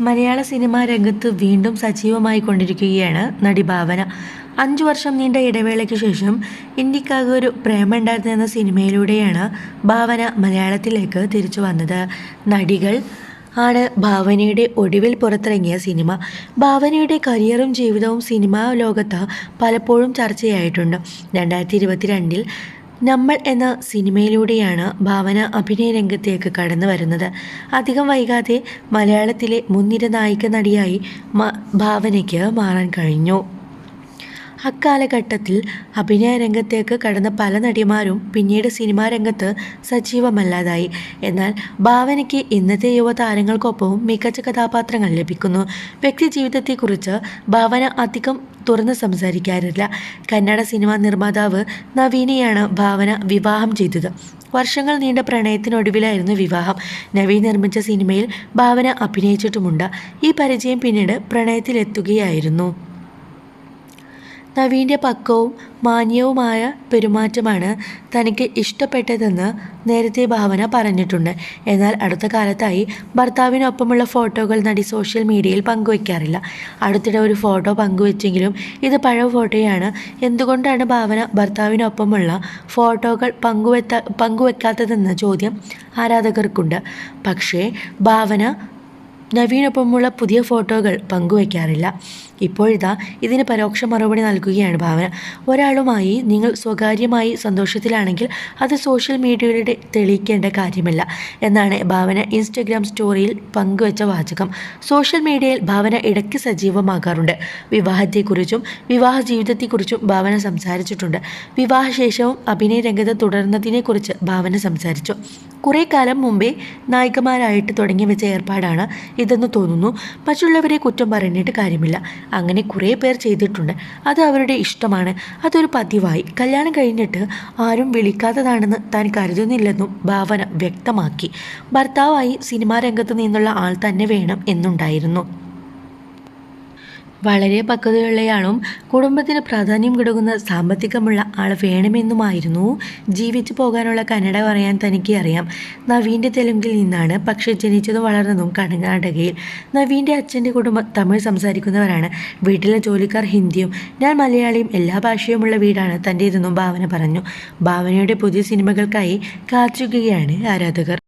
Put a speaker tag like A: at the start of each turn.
A: മലയാള cinema രംഗത്ത് വീണ്ടും സജീവമായി കൊണ്ടിരിക്കുകയാണ് നടി ഭാവന. അഞ്ചു വർഷം നീണ്ട ഇടവേളയ്ക്ക് ശേഷം ഇന്ത്യക്കാകെ ഒരു പ്രേമുണ്ടായിരുന്നു എന്ന സിനിമയിലൂടെയാണ് ഭാവന മലയാളത്തിലേക്ക് തിരിച്ചു വന്നത്. നടികൾ ആണ് ഭാവനയുടെ ഒടുവിൽ പുറത്തിറങ്ങിയ സിനിമ. ഭാവനയുടെ കരിയറും ജീവിതവും സിനിമാ ലോകത്ത് പലപ്പോഴും ചർച്ചയായിട്ടുണ്ട്. രണ്ടായിരത്തി ഇരുപത്തിരണ്ടിൽ നമ്മൾ എന്ന സിനിമയിലൂടെയാണ് ഭാവന അഭിനയ രംഗത്തേക്ക് കടന്നു വരുന്നത്. അധികം വൈകാതെ മലയാളത്തിലെ മുൻനിര നായിക നടിയായി ഭാവനയ്ക്ക് മാറാൻ കഴിഞ്ഞു. അക്കാലഘട്ടത്തിൽ അഭിനയ രംഗത്തേക്ക് കടന്ന പല നടിമാരും പിന്നീട് സിനിമാ രംഗത്ത് സജീവമല്ലാതായി. എന്നാൽ ഭാവനയ്ക്ക് ഇന്നത്തെ യുവതാരങ്ങൾക്കൊപ്പവും മികച്ച കഥാപാത്രങ്ങൾ ലഭിക്കുന്നു. വ്യക്തി ജീവിതത്തെക്കുറിച്ച് ഭാവന അധികം തുറന്ന് സംസാരിക്കാറില്ല. കന്നഡ സിനിമാ നിർമ്മാതാവ് നവീനെയാണ് ഭാവന വിവാഹം ചെയ്തത്. വർഷങ്ങൾ നീണ്ട പ്രണയത്തിനൊടുവിലായിരുന്നു വിവാഹം. നവീൻ നിർമ്മിച്ച സിനിമയിൽ ഭാവന അഭിനയിച്ചിട്ടുമുണ്ട്. ഈ പരിചയം പിന്നീട് പ്രണയത്തിലെത്തുകയായിരുന്നു. നവീന്റെ പക്വവും മാന്യവുമായ പെരുമാറ്റമാണ് തനിക്ക് ഇഷ്ടപ്പെട്ടതെന്ന് നേരത്തെ ഭാവന പറഞ്ഞിട്ടുണ്ട്. എന്നാൽ അടുത്ത കാലത്തായി ഭർത്താവിനൊപ്പമുള്ള ഫോട്ടോകൾ നടി സോഷ്യൽ മീഡിയയിൽ പങ്കുവയ്ക്കാറില്ല അടുത്തിടെ ഒരു ഫോട്ടോ പങ്കുവെച്ചെങ്കിലും ഇത് പഴയ ഫോട്ടോയാണ്. എന്തുകൊണ്ടാണ് ഭാവന ഭർത്താവിനൊപ്പമുള്ള ഫോട്ടോകൾ പങ്കുവെത്ത പങ്കുവെക്കാത്തതെന്ന ചോദ്യം ആരാധകർക്കുണ്ട്. പക്ഷേ ഭാവന നവീനൊപ്പമുള്ള പുതിയ ഫോട്ടോകൾ പങ്കുവയ്ക്കാറില്ല. ഇപ്പോഴിതാ ഇതിന് പരോക്ഷ മറുപടി നൽകുകയാണ് ഭാവന. ഒരാളുമായി നിങ്ങൾ സ്വകാര്യമായി സന്തോഷത്തിലാണെങ്കിൽ അത് സോഷ്യൽ മീഡിയയിലൂടെ തെളിയിക്കേണ്ട കാര്യമല്ല എന്നാണ് ഭാവന ഇൻസ്റ്റഗ്രാം സ്റ്റോറിയിൽ പങ്കുവച്ച വാചകം. സോഷ്യൽ മീഡിയയിൽ ഭാവന ഇടയ്ക്ക് സജീവമാകാറുണ്ട്. വിവാഹത്തെക്കുറിച്ചും വിവാഹ ജീവിതത്തെക്കുറിച്ചും ഭാവന സംസാരിച്ചിട്ടുണ്ട്. വിവാഹശേഷവും അഭിനയ രംഗത്ത് തുടർന്നതിനെക്കുറിച്ച് ഭാവന സംസാരിച്ചു. കുറേ കാലം മുമ്പേ നായികമാരായിട്ട് തുടങ്ങി വെച്ച ഏർപ്പാടാണ് ഇതെന്ന് തോന്നുന്നു. മറ്റുള്ളവരെ കുറ്റം പറഞ്ഞിട്ട് കാര്യമില്ല. അങ്ങനെ കുറേ പേർ ചെയ്തിട്ടുണ്ട്. അത് അവരുടെ ഇഷ്ടമാണ്. അതൊരു പതിവായി. കല്യാണം കഴിഞ്ഞിട്ട് ആരും വിളിക്കാത്തതാണെന്ന് താൻ കരുതുന്നില്ലെന്നും ഭാവന വ്യക്തമാക്കി. ഭർത്താവായി സിനിമാ രംഗത്ത് നിന്നുള്ള ആൾ തന്നെ വേണം എന്നുണ്ടായിരുന്നു. വളരെ പക്വതയുള്ളയാളും കുടുംബത്തിന് പ്രാധാന്യം കൊടുക്കുന്ന സാമ്പത്തികമുള്ള ആൾ വേണമെന്നുമായിരുന്നു. ജീവിച്ചു പോകാനുള്ള കന്നഡ പറയാൻ തനിക്ക് അറിയാം. നവീന്റെ തെലുങ്കിൽ നിന്നാണ് പക്ഷേ ജനിച്ചതും വളർന്നതും കർണാടകയിൽ. നവീന്റെ അച്ഛന്റെ കുടുംബം തമിഴ് സംസാരിക്കുന്നവരാണ്. വീട്ടിലെ ജോലിക്കാർ ഹിന്ദിയും ഞാൻ മലയാളിയും എല്ലാ ഭാഷയുമുള്ള വീടാണ് തന്റെ തന്റേതെന്നും ഭാവന പറഞ്ഞു. ഭാവനയുടെ പുതിയ സിനിമകൾക്കായി കാത്തിരിക്കുകയാണ് ആരാധകർ.